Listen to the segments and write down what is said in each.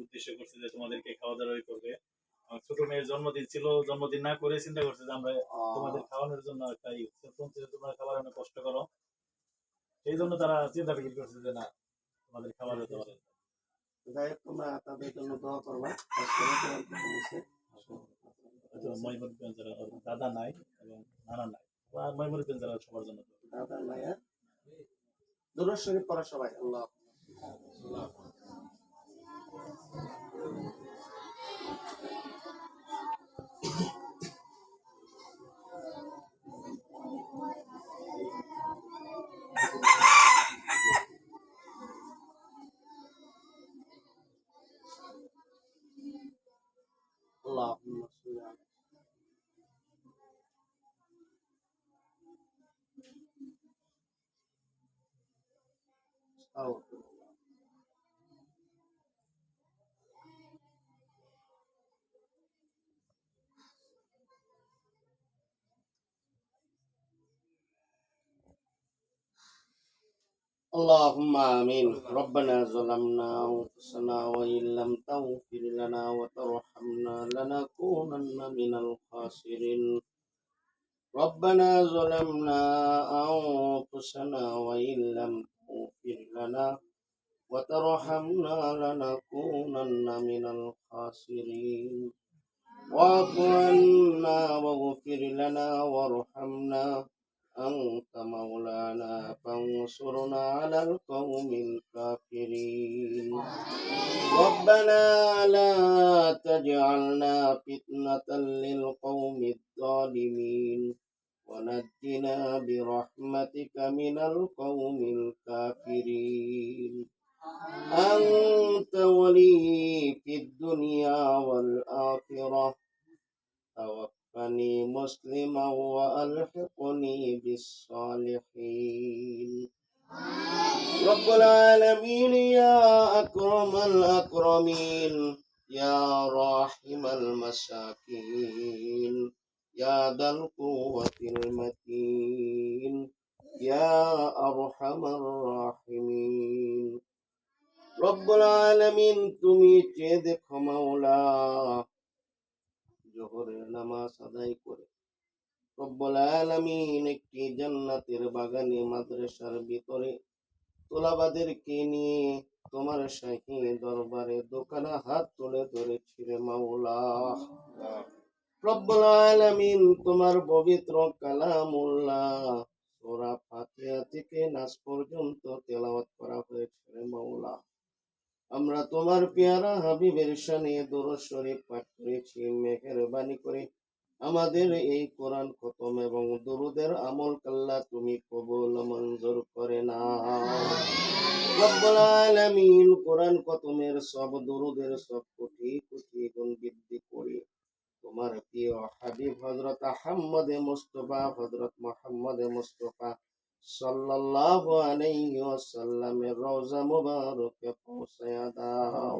উদ্দেশ্য করছে যে তোমাদেরকে খাওয়া দাওয়া করবে। আমার ছোট মেয়ের জন্মদিন ছিল জন্মদিন না করে চিন্তা করছে যে আমরা তোমাদের খাওয়ানোর জন্য একটা তোমরা খাবার অনেক কষ্ট করো। সেই জন্য তারা চিন্তা করছে যে না তোমাদের খাবার হতে পারে যাই হোক তোমরা তাদের জন্য দোয়া করবা। আজকে কোরআন খতম হয়েছে। হয়তো ময়মনগঞ্জ দাদা নাই এবং নানা নাই। বা ময়মনগঞ্জ সবার জন্য দাদা মায়া দুরুদ শরীফ পড়া সবাই আল্লাহ। اللهم صل على استغفر اللهم آمين. ربنا ظلمنا أنفسنا وإن لم تغفر لنا وترحمنا لنكونن من الخاسرين. ربنا ظلمنا أنفسنا وإن لم تغفر لنا وترحمنا لنكونن من الخاسرين. واعف عنا واغفر لنا وارحمنا. أنت مولانا فانصرنا على القوم الكافرين. ربنا لا تجعلنا فتنة للقوم الظالمين. ونجنا برحمتك من القوم الكافرين. أنت ولي في الدنيا والآخرة. توفني مسلما وألحقني بالصالحين. رب العالمين يا أكرم الأكرمين يا راحم المساكين يا ذا القوة المتين يا أرحم الراحمين. رب العالمين تمي چه مولاه জোহরের নামাজ আদায় করে। রব্বুল আলামিন একটি জান্নাতের বাগানে মাদ্রাসার ভিতরে তোলাবাদেরকে নিয়ে তোমার শাহী দরবারে দোকানে হাত তুলে ধরেছিলে মাওলা। রব্বুল আলামিন তোমার পবিত্র কালামুল্লাহ সূরা ফাতিহা থেকে নাস পর্যন্ত তেলাওয়াত করা হয়েছে মাওলা। আমরা তোমার পেয়ারা হাবিবের শানে দরুদ শরীফ পাঠ করেছি মেহেরবানি করে। আমাদের এই কোরআন খতম এবং দরুদের আমল কাল্লা তুমি কবুল মঞ্জুর করে না রব্বুল আলামিন কোরআন খতমের সব দরুদের সব কোটি কোটি গুণ বৃদ্ধি করে। তোমার প্রিয় হাবিব হযরত মুস্তফা হযরত মুস্তফা সাল্লাল্লাহু আলাইহি ওয়াসাল্লামের রওজা দাও।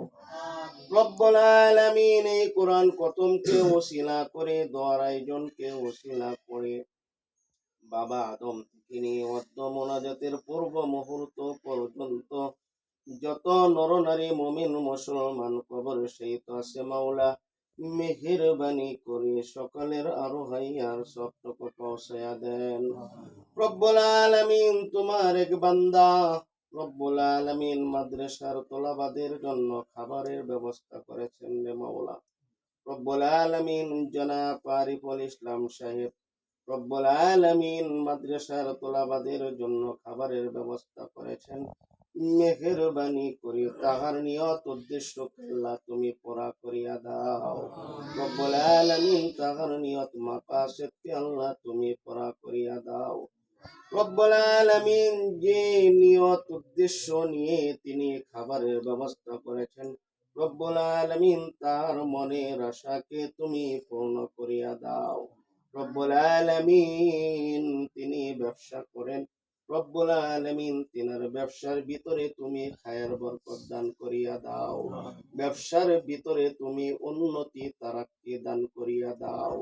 রব্বুল আলামিন এই ওসিলা করে ওসিলা করে। বাবা আদম নিয়ে অদ্য মোনাজাতের পূর্ব মুহূর্ত পর্যন্ত যত নরনারী, মমিন, মুসলমান কবর সেই তো আছে মাওলা। মেহেরবানি করে সকলের আরও হাইয়ার সবটুকু পৌঁছায়া দেন। রব্বুল আলামিন তোমার এক বান্দা রব্বুল আলামিন মাদ্রাসার তোলাবাদের জন্য খাবারের ব্যবস্থা করেছেন রে মাওলা। রব্বুল আলামিন জনাব আরিফুল ইসলাম সাহেব রব্বুল আলামিন মাদ্রাসার তোলাবাদের জন্য খাবারের ব্যবস্থা করেছেন। মেহেরবানি করে, তাহার নিয়ত উদ্দেশ্য আল্লাহ তুমি পড়া করিয়া দাও। রব্বুল আলামিন তাহার নিয়ত মাকাসেদকে আল্লাহ তুমি পড়া করিয়া দাও। রব্বুল আলামিন যে নিয়ত উদ্দেশ্য নিয়ে তিনি খাবারের ব্যবস্থা করেছেন, রব্বুল আলামিন তার মনের আশাকে তুমি পূর্ণ করিয়া দাও। রব্বুল আলামিন তিনি ব্যবসা করেন রব্বুল আলামিন তিনার ব্যবসার ভিতরে তুমি খায়ের বরকত দান করিয়া দাও। ব্যবসার ভিতরে তুমি উন্নতি তারাক্কি দান করিয়া দাও।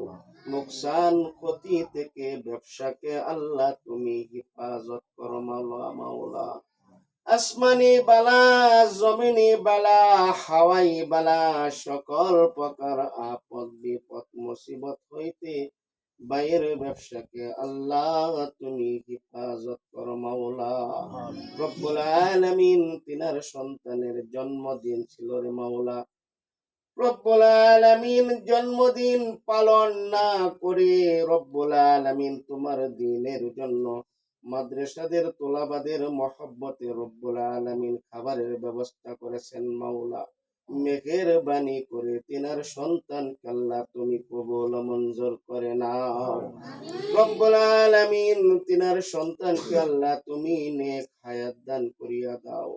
নোকসান ক্ষতি থেকে ব্যবসাকে আল্লাহ তুমি হেফাজত করো মাওলা মাওলা। আসমানি বালা, জমিনি বালা, হাওয়াই বালা, সকল প্রকার আপদ বিপদ, মুসিবত হইতে বাইরের ব্যবসাকে আল্লাহ তুমি হিফাজত করো মাওলা। রব্বুল আলামিন তিনার সন্তানের জন্মদিন ছিল রে মাওলা। রব্বুল আলামিন জন্মদিন পালন না করে রব্বুল আলামিন তোমার দিনের জন্য মাদ্রাসাদের তোলাবাদের মহব্বতে রব্বুল আলামিন খাবারের ব্যবস্থা করেছেন মাওলা। মেঘের বাণী করে তিনার সন্তান কাল্লা তুমি কবুল মঞ্জুর করে নাও। আলামিন তিনার সন্তানকে আল্লাহ তুমি নেক হায়াত দান করিয়া দাও।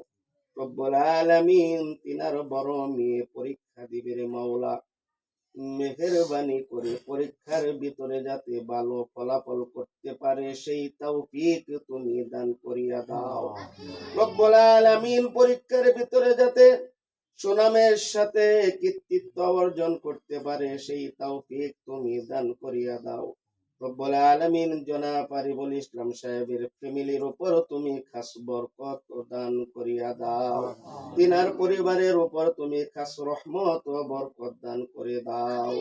রব্বুল আলামিন তিনার বড় মেয়ে পরীক্ষা দিবে রে মাওলা। মেহেরবানি করে পরীক্ষার ভিতরে যাতে ভালো ফলাফল করতে পারে, সেই তৌফিক তুমি দান করিয়া দাও। রব্বুল আলামিন পরীক্ষার ভিতরে যাতে সুনামের সাথে কৃতিত্ব অর্জন করতে পারে, সেই তৌফিক তুমি দান করিয়া দাও। রব্বুল আলামিন ইসলাম সাহেবের ফ্যামিলির উপর তুমি খাস বরকত দান করিয়া দাও। তিনার পরিবারের উপর তুমি খাস রহমত ও বরকত দান করে দাও।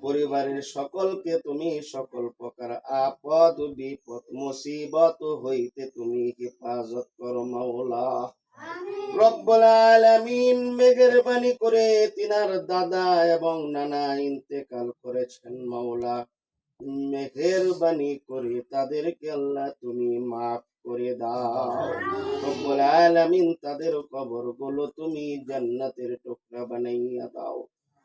পরিবারের সকলকে তুমি সকল প্রকার আপদ, বিপদ, মুসিবত হইতে তুমি হেফাজত করো, মাওলা। রব্বুল আলামিন করে তিনার দাদা এবং নানা ইন্তেকাল করেছেন মাওলা। করে তাদেরকে আল্লাহ তুমি মাফ করে দাও। রব্বুল আলামিন তাদের কবরগুলো তুমি জান্নাতের টুকরা বানাইয়া দাও।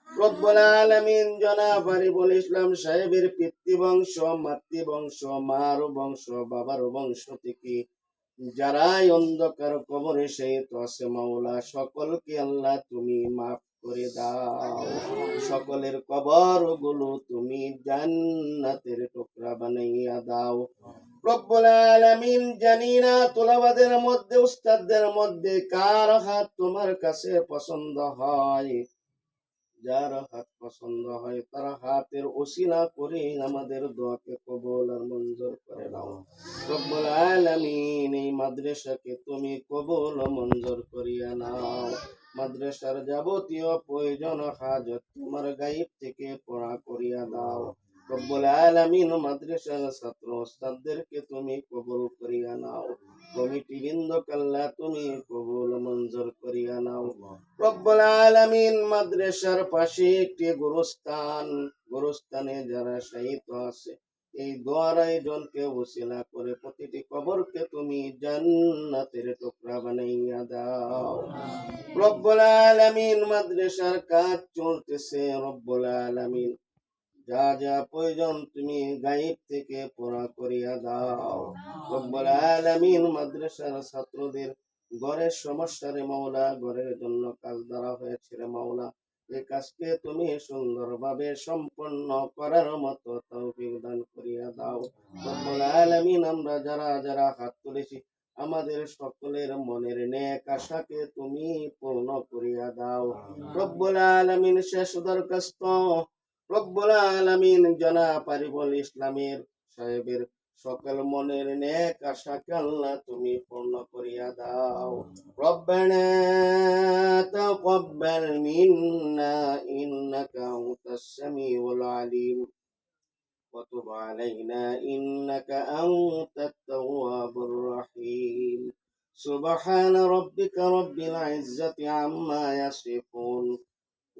রব্বুল আলামিন জনাব আরিফুল ইসলাম সাহেবের পিতৃবংশ, মাতৃবংশ, মার বংশ, বাবার বংশ থেকে যারাই অন্ধকার কবরে সেই তো আছে মাওলা। সকলকে আল্লাহ তুমি মাফ করে দাও। সকলের কবরগুলো তুমি জান্নাতের টুকরা বানাইয়া দাও। রব্বুল আলামিন জানি না তোলাবাদের মধ্যে, উস্তাদদের মধ্যে কার হাত তোমার কাছে পছন্দ হয়। যার হাত পছন্দ হয় তার হাতের ওসিলা করে আমাদের দোয়াকে কবল আর মঞ্জুর করে নাও কবল আলামিন, এই মাদ্রাসাকে তুমি কবল মঞ্জুর করিয়া নাও। মাদ্রাসার যাবতীয় প্রয়োজন হাজত তোমার গাইব থেকে পড়া করিয়া দাও। রব্বুল আলামিন মাদ্রাসার ছাত্র ওস্তাদদেরকে তুমি কবুল করিয়া নাও। কমিটি বৃন্দ কাল্লা তুমি কবুল মঞ্জুর করিয়া নাও। রব্বুল আলামিন মাদ্রাসার পাশে একটি গুরুস্থান, গুরুস্থানে যারা শহীদ আছে, এই দোয়ার আয়োজনকে উসিলা করে প্রতিটি কবরকে তুমি জান্নাতের টুকরা বানাইয়া দাও। রব্বুল আলামিন মাদ্রাসার কাজ চলতেছে রব্বুল আলামিন। যা যা প্রয়োজন তুমি গাইব থেকে পড়া করিয়া দাও। রব্বুল আলামিন মাদ্রাসার ছাত্রদের ঘরের সমস্যা রে মাওলা ঘরের জন্য কাজ দ্বারা হয়েছে রে মাওলা। এই কাজকে তুমি সুন্দরভাবে সম্পন্ন করার মতো তৌফিক দান করিয়া দাও। রব্বুল আলামিন আমরা যারা যারা হাত তুলেছি আমাদের সকলের মনের নেক আশাকে তুমি পূর্ণ করিয়া দাও। রব্বুল আলামিন শেষ দরখাস্ত রব্বুল আলামিন জনা পারিবল ইসলামের সাহেবের সকল মনের নেক আশা আল্লাহ তুমি পূর্ণ করিয়া দাও। রব্বানা তাকাব্বাল মিন্না ইন্নাকা আনতাস সামিউল আলিম। ওয়া তুব আলাইনা ইন্নাকা আনতাত তাওয়াবুর রহিম। সুবহান রাব্বিকা রাব্বিল ইজ্জাতি আম্মা ইয়াসিফুন।